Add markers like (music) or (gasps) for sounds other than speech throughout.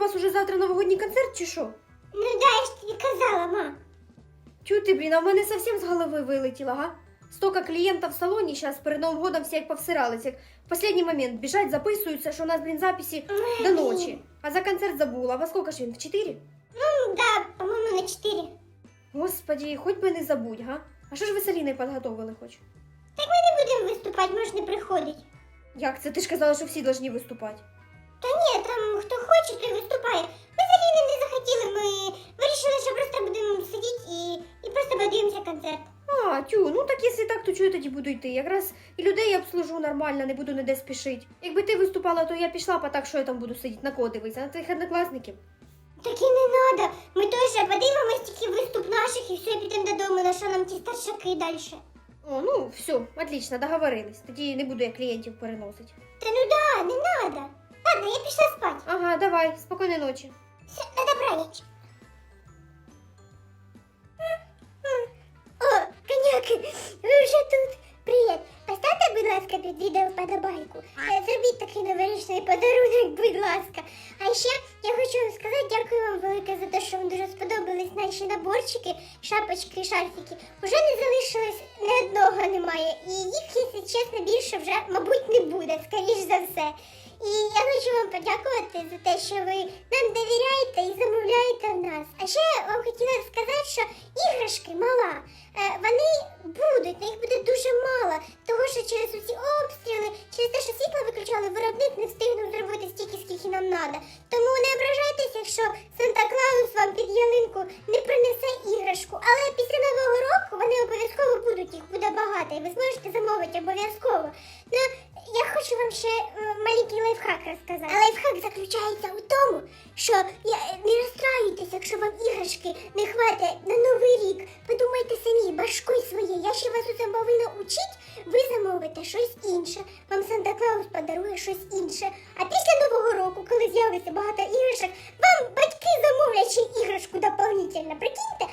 у вас уже завтра новогодній концерт чи що? Ну да, я ж тобі казала, ма. Тю ти, блін, а в мене совсем з голови вилетіло, га? Столько клієнтів в салоні зараз перед Новим годом всі як повсирались, як в останній момент біжать, записуються, що у нас, блін, записи Ой, до ночі. А за концерт забула. А во сколько ж він? В 4? Ну да, по-моєму, на 4. Господі, хоч би не забудь, га? А що ж ви з Аліною підготовили хоч? Так ми не будемо виступати, можеш не приходить. Як це? Ти ж казала, що всі повинні виступати. Там хто хоче, той виступає. Ми Аліною не захотіли, ми вирішили, що просто будемо сидіти і, і просто подивимося концерт. А, тю, ну так якщо так, то чого я тоді буду йти? Якраз і людей обслужу нормально, не буду ніде спішити. Якби ти виступала, то я пішла б, а так що я там буду сидіти на кого дивитися, на твоїх однокласників. Так і не треба. Ми теж подивимось тільки виступ наших і все, підемо додому, на що нам ті старшаки далі. О, ну все, отлично, договорились. Тоді не буду я клієнтів переносити. Та ну да, не треба. Ладно, я пішла спати. Ага, давай, спокійної ночі. Все, на добраніч. О, коняки, ви вже тут. Привіт. Поставте, будь ласка, під відео вподобайку. Е, Зробіть такий новорічний подарунок, будь ласка. А ще я хочу вам сказати, дякую вам велике за те, що вам дуже сподобались наші наборчики, шапочки, шарфики. Уже не залишилось ні одного немає. І їх, якщо чесно, більше вже, мабуть, не буде, скоріш за все. І я хочу вам подякувати за те, що ви нам довіряєте і замовляєте в нас. А ще вам хотіла сказати, що іграшки мала. Е, вони будуть, їх буде дуже мало, того що через усі обстріли, через те, що світло виключали, виробник не встигнув зробити стільки, скільки нам треба. Тому не ображайтеся, якщо Санта Клаус вам під ялинку не принесе іграшку. Але після нового року вони обов'язково будуть, їх буде багато, і ви зможете замовити обов'язково. дополнительно. Прикиньте,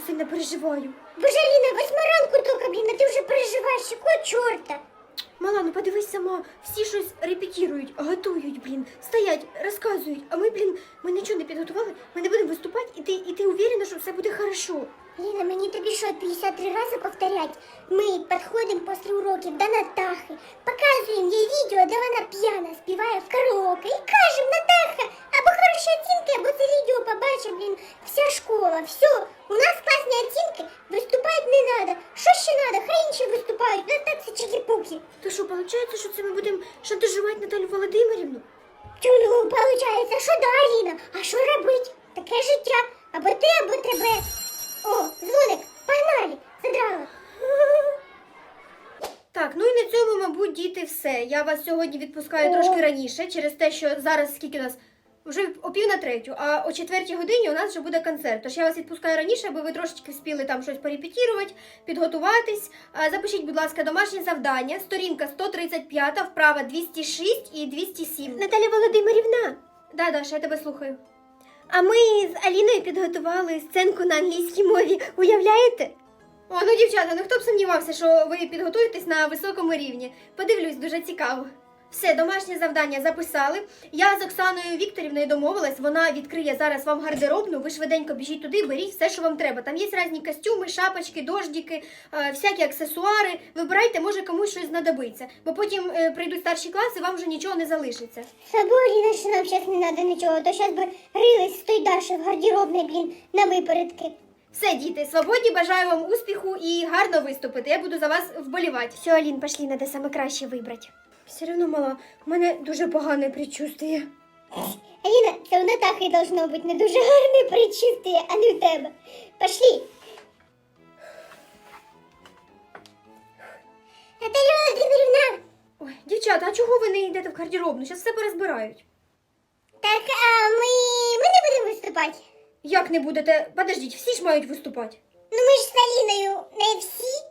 дуже сильно переживаю. Боже, Аліна, восьма ранку тільки, блін, а ти вже переживаєш, якого чорта? Мала, ну подивись сама, всі щось репетірують, готують, блін, стоять, розказують, а ми, блін, ми нічого не підготували, ми не будемо виступати, і ти, і ти уверена, що все буде хорошо. Ліна, мені тобі що, 53 рази повторять? Ми підходимо після уроків до Натахи, показуємо їй відео, де вона п'яна співає в караоке і кажемо, Натаха, хороші оцінки, або це відео побачить, блін, вся школа, все. У нас класні оцінки, виступати не треба. Що ще треба? Хай інші виступають, ну так це чики-пуки. То що, виходить, що це ми будемо шантажувати Наталю Володимирівну? Чуну, виходить, що да, Аліна, а що робить? Таке життя, або ти, або тебе. О, дзвоник, погнали, задрала. Так, ну і на цьому, мабуть, діти, все. Я вас сьогодні відпускаю О. трошки раніше, через те, що зараз скільки у нас. Вже о пів на третю, а о четвертій годині у нас вже буде концерт. Тож я вас відпускаю раніше, аби ви трошечки вспіли там щось порепетірувати, підготуватись. Запишіть, будь ласка, домашнє завдання. Сторінка 135, вправа 206 і 207. Наталя Володимирівна, Да, Даша, я тебе слухаю. а ми з Аліною підготували сценку на англійській мові. Уявляєте? О, ну дівчата, ну хто б сумнівався, що ви підготуєтесь на високому рівні. Подивлюсь, дуже цікаво. Все, домашнє завдання записали. Я з Оксаною Вікторівною домовилась, вона відкриє зараз вам гардеробну. Ви швиденько біжіть туди, беріть все, що вам треба. Там є різні костюми, шапочки, дождики, е, всякі аксесуари. Вибирайте, може комусь щось знадобиться. Бо потім е, прийдуть старші класи, вам вже нічого не залишиться. Собою, Аліна, що нам зараз не треба нічого, то зараз би рились той Даші в гардеробній, блін, на випередки. Все, діти, свободні, бажаю вам успіху і гарно виступити. Я буду за вас вболівати. Все, Алін, пошли, треба саме краще вибрати. Все одно мала, у мене дуже погане предчувствие. Аліна, це у Натахи должно бути не дуже гарне предчувствие, а не у тебе. Пошли. Наталя Володимирівна, Ой, дівчата, а чого ви не йдете в гардеробну? Зараз все порозбирають. Так, а ми, ми не будемо виступати. Як не будете? Подождіть, всі ж мають виступати. Ну ми ж з Аліною не всі.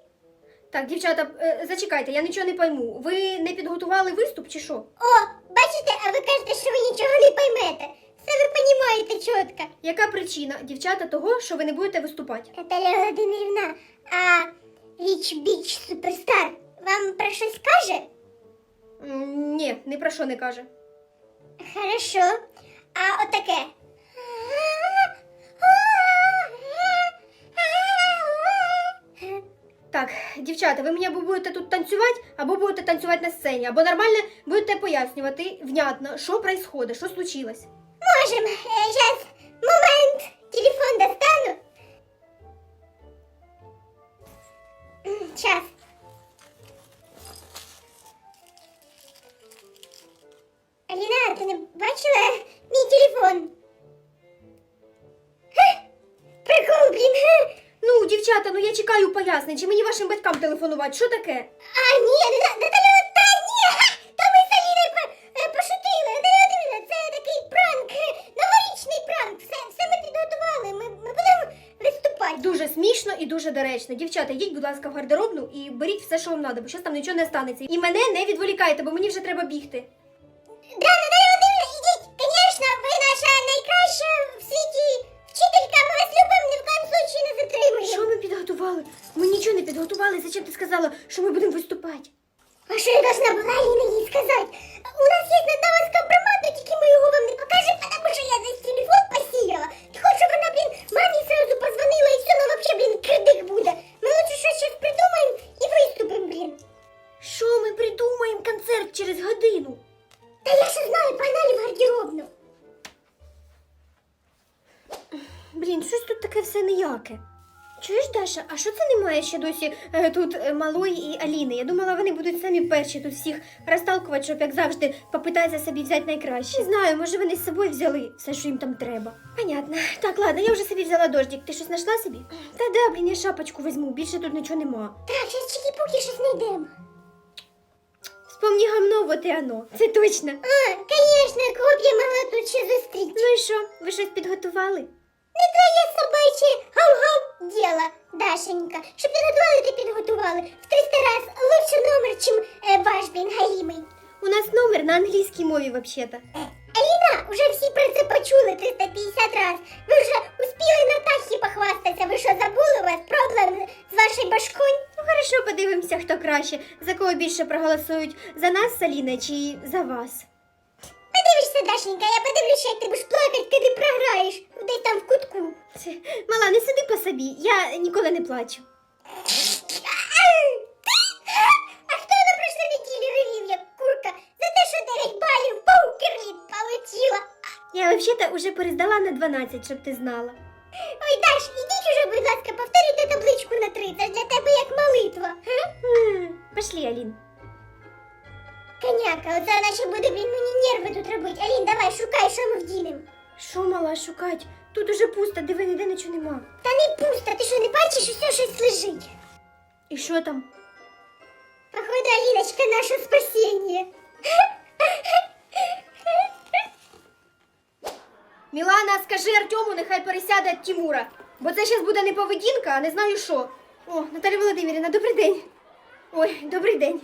Так, дівчата, е, зачекайте, я нічого не пойму. Ви не підготували виступ чи що? О, бачите, а ви кажете, що ви нічого не поймете. Все ви понімаєте чітко. Яка причина, дівчата, того, що ви не будете виступати? Наталя Володимирівна, а Річ Біч Суперстар вам про щось каже? М, Ні, ні про що не каже. Хорошо. А отаке. Так, дівчата, ви мені або будете тут танцювати, або будете танцювати на сцені, або нормально будете пояснювати внятно, що відбувається, що случилось. Можем. Сейчас, момент. Телефон достану. Сейчас. Аліна, ти не бачила мій телефон? Прикол, блін. Ну, дівчата, ну я чекаю пояснень, чи мені вашим батькам телефонувати, що таке? А, ні, Наталя, та ні, та ми з Аліною по- е, пошутили. Наталя Володимирівна, це такий пранк, е, новорічний пранк. Все, все ми підготували, ми, ми будемо виступати. Дуже смішно і дуже доречно. Дівчата, йдіть, будь ласка, в гардеробну і беріть все, що вам треба, бо щось там нічого не станеться. І мене не відволікайте, бо мені вже треба бігти. Сказала, що ми будемо виступати? А що я должна була Аліна їй сказати? У нас є над вас компромат, но тільки ми його вам не покажемо, тому що я десь телефон посіяла. Хочеш, щоб вона, блін, мамі сразу позвонила і все, ну вообще, блін, кредит буде. Ми лучше щось щас придумаємо і виступимо, блін. Що ми придумаємо концерт через годину? Та я ще знаю, погнали в гардеробну. Блін, щось тут таке все ніяке. Чуєш, Даша, а що це немає ще досі е, тут е, малої і Аліни? Я думала, вони будуть самі перші тут всіх розталкувати, щоб як завжди попитатися собі взяти найкраще. Не знаю, може вони з собою взяли все, що їм там треба. Понятно. Так, ладно, я вже собі взяла дождик. Ти щось знайшла собі? Та да, блін, я шапочку візьму, більше тут нічого нема. Так, зараз чики-пуки щось знайдемо. Вспомні гамно, вот і оно. Це точно. А, конечно, кого б я могла тут ще зустріти. Ну і що, ви щось підготували? Не твоє собаче гав-гав діло, Дашенька. Щоб підготували, ти підготували. В 300 раз лучше номер, чим е, ваш, блін, галімий. У нас номер на англійській мові, вообще-то. Аліна, уже всі про це почули 350 раз. Ви вже успіли на тахі похвастатися. Ви що, забули у вас проблем з вашою башкою? Ну, хорошо, подивимося, хто краще. За кого більше проголосують? За нас, Саліна, чи за вас? Подивишся, Дашенька, я подивлюся, як ти будеш плакати, коли програєш. Десь там в кутку. Мала, не сиди по собі, я ніколи не плачу. А хто на прошлой неділі ревів, як курка, за те, що 9 балів паукерліт полетіла? Я взагалі уже перездала на 12, щоб ти знала. Ой, Даш, ідіть уже, будь ласка, повторюйте табличку на три. Це ж для тебе як молитва. Пошли, Алін. Коняка, оце вона ще буде, блін, мені нерви тут робити. Алін, давай, шукай, що ми вдінемо. Що мала шукать? Тут уже пусто, диви, ніде нічого нема. Та не пусто, ти що, не бачиш, усе щось лежить. І що там? Походу, Аліночка, наше спасіння. Мілана, скажи Артему, нехай пересяде від Тімура. Бо це зараз буде не поведінка, а не знаю що. О, Наталя Володимирівна, добрий день. Ой, добрий день.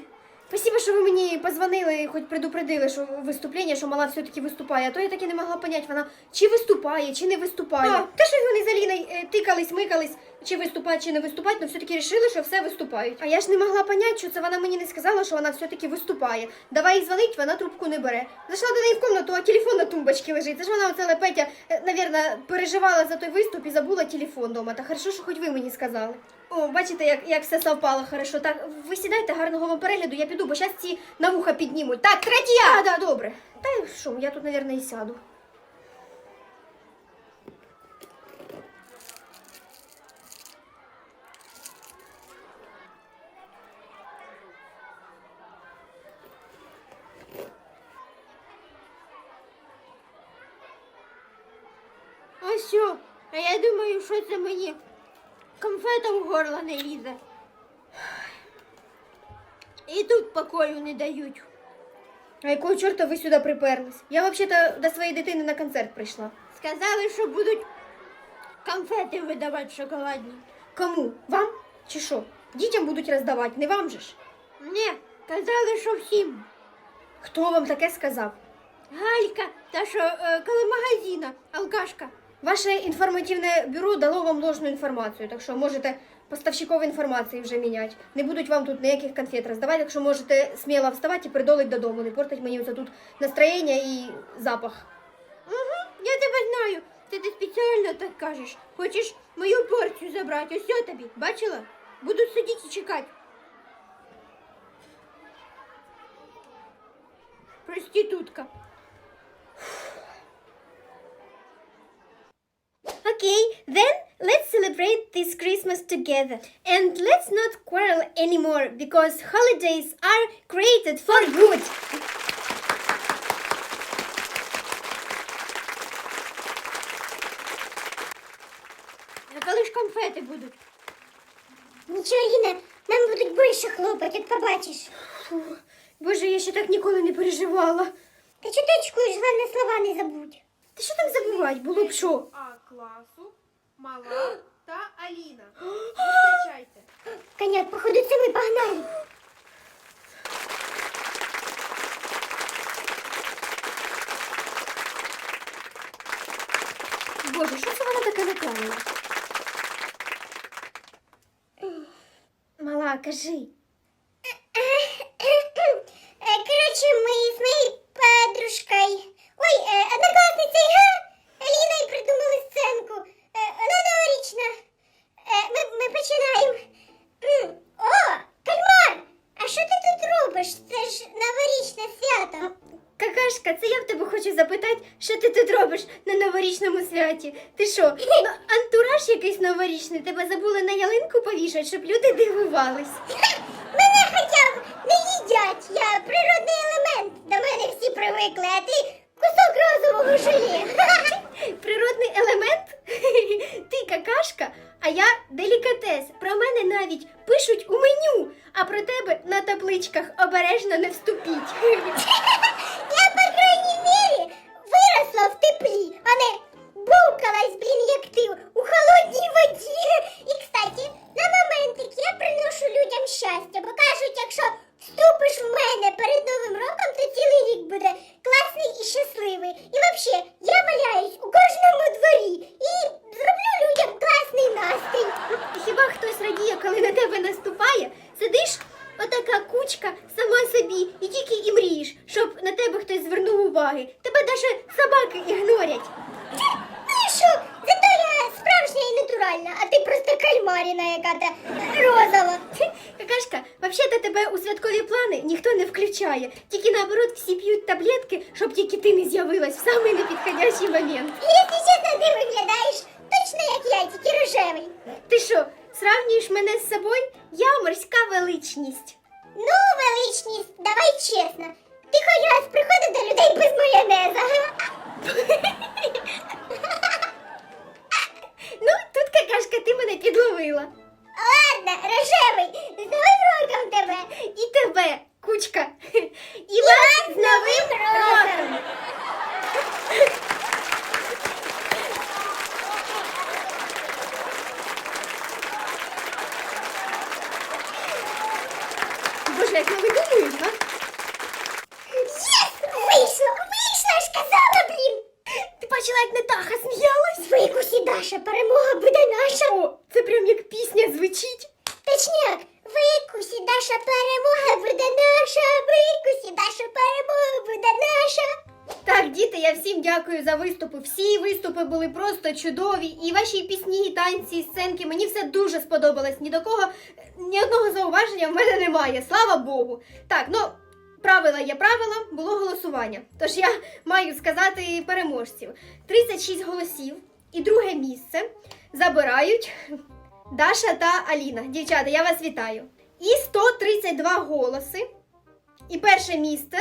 Спасибо, що ви мені позвонили, хоч предупредили, що виступлення, що мала все-таки виступає. А то я таки не могла поняти, вона чи виступає, чи не виступає. А, те, що вони з Аліною е, тикались, микались, чи виступати, чи не виступати, але все-таки вирішили, що все виступають. А я ж не могла поняти, що це вона мені не сказала, що вона все-таки виступає. Давай їй дзвонить, вона трубку не бере. Зайшла до неї в комнату, а телефон на тумбочці лежить. Це ж вона оце Лепетя, е, навірно, переживала за той виступ і забула телефон дома. Та хорошо, що хоч ви мені сказали. О, бачите, як, як все совпало хорошо. Так, ви сідайте, гарного вам перегляду, я піду, бо зараз ці на вуха піднімуть. Так, третя! Так, да, добре. Та й що, я тут, навірно, і сяду. А що? А я думаю, що це мені конфета в горло не лізе. І тут покою не дають. А якого чорта ви сюди приперлись? Я взагалі-то до своєї дитини на концерт прийшла. Сказали, що будуть конфети видавати шоколадні. Кому? Вам? Чи що? Дітям будуть роздавати, не вам же ж. Ні, казали, що всім. Хто вам таке сказав? Галька, та що е, коло магазина, алкашка. Ваше інформативне бюро дало вам ложну інформацію, так що можете поставщиков інформації вже міняти. Не будуть вам тут ніяких конфет роздавати, так що можете сміло вставати і придолить додому, не портить мені оце тут настроєння і запах. Угу, я тебе знаю. Це ти спеціально так кажеш. Хочеш мою порцію забрати? Ось тобі. Бачила? Буду сидіти і чекати. Проститутка. Okay, then let's celebrate this Christmas together. And let's not quarrel anymore because holidays are created for good. Коли ж конфети будуть? Нічого, Ліна, нам будуть більше хлопать, побачиш. Фу, Боже, я ще так ніколи не переживала. Та чого ти очкуєш, головне слова не забудь. Та що там забувати? Було б що? А класу Мала та Аліна. (gasps) Зустрічайте. Коняк, походу, це ми погнали. Боже, що це вона таке наклала? Мала, кажи. Е, Коротше, ми з моєю подружкою, ой, е, однокласницею, га, Ліною придумали сценку. Е, Вона новорічна. Е, Ми, ми починаємо. М, О, кальмар! А що ти тут робиш? Це ж новорічне свято. Какашка, це я в тебе хочу запитати, що ти тут робиш на новорічному? Ти що, ну, антураж якийсь новорічний? Тебе забули на ялинку повішати, щоб люди дивувались. (laughs) Мене хоча б не їдять. Я природний елемент. До мене всі привикли, а ти кусок розового желе. (laughs) Природний елемент? (laughs) Ти какашка, а я делікатес. Про мене навіть пишуть у меню, а про тебе на табличках обережно не вступіть. Я, по крайній мірі, виросла в теплі, а не бовкалась, блін, як ти у холодній воді. І, кстати, на моментик я приношу людям щастя, бо кажуть, якщо вступиш в мене перед Новим роком, то цілий рік буде класний і щасливий. І взагалі, я валяюсь у кожному дворі і зроблю людям класний настрій. Хіба хтось радіє, коли на тебе наступає? Сидиш, отака кучка сама собі, і тільки і мрієш, щоб на тебе хтось звернув уваги. Тебе навіть собаки ігнорять. Ну і що? Зато я справжня і натуральна, а ти просто кальмаріна яка-то розова. Какашка, взагалі-то тебе у святкові плани ніхто не включає. Тільки наоборот всі п'ють таблетки, щоб тільки ти не з'явилась в самий непідходящий момент. Якщо чесно, ти виглядаєш точно як я, тільки рожевий. Ти що, сравнюєш мене з собою? Я морська величність. Ну, величність, давай чесно. Ти хоч раз приходив до людей без майонеза. (laughs) Натаха сміялась? Викусі, Даша, перемога буде наша. О, це прям як пісня звучить. Точняк, викусі, Даша, перемога буде наша. Викусі, Даша, перемога буде наша. Так, діти, я всім дякую за виступи. Всі виступи були просто чудові. І ваші пісні, і танці, і сценки. Мені все дуже сподобалось. Ні до кого, ні одного зауваження в мене немає. Слава Богу. Так, ну. Правила є правила, було голосування. Тож я маю сказати переможців. 36 голосів і друге місце забирають Даша та Аліна. Дівчата, я вас вітаю. І 132 голоси. І перше місце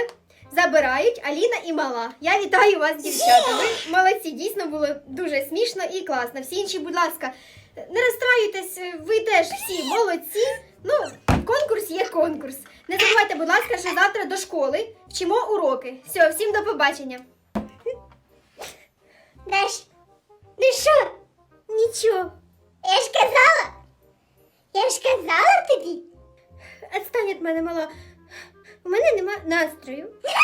забирають Аліна і Мала. Я вітаю вас, дівчата. Ви молодці, дійсно було дуже смішно і класно. Всі інші, будь ласка, не розстраюйтесь, ви теж всі молодці. Ну, конкурс є конкурс. Не забувайте, будь ласка, що завтра до школи вчимо уроки. Все, всім до побачення. Даш, ну що? Нічого. Я ж казала. Я ж казала тобі. Отстань від мене, мала. У мене нема настрою. (laughs)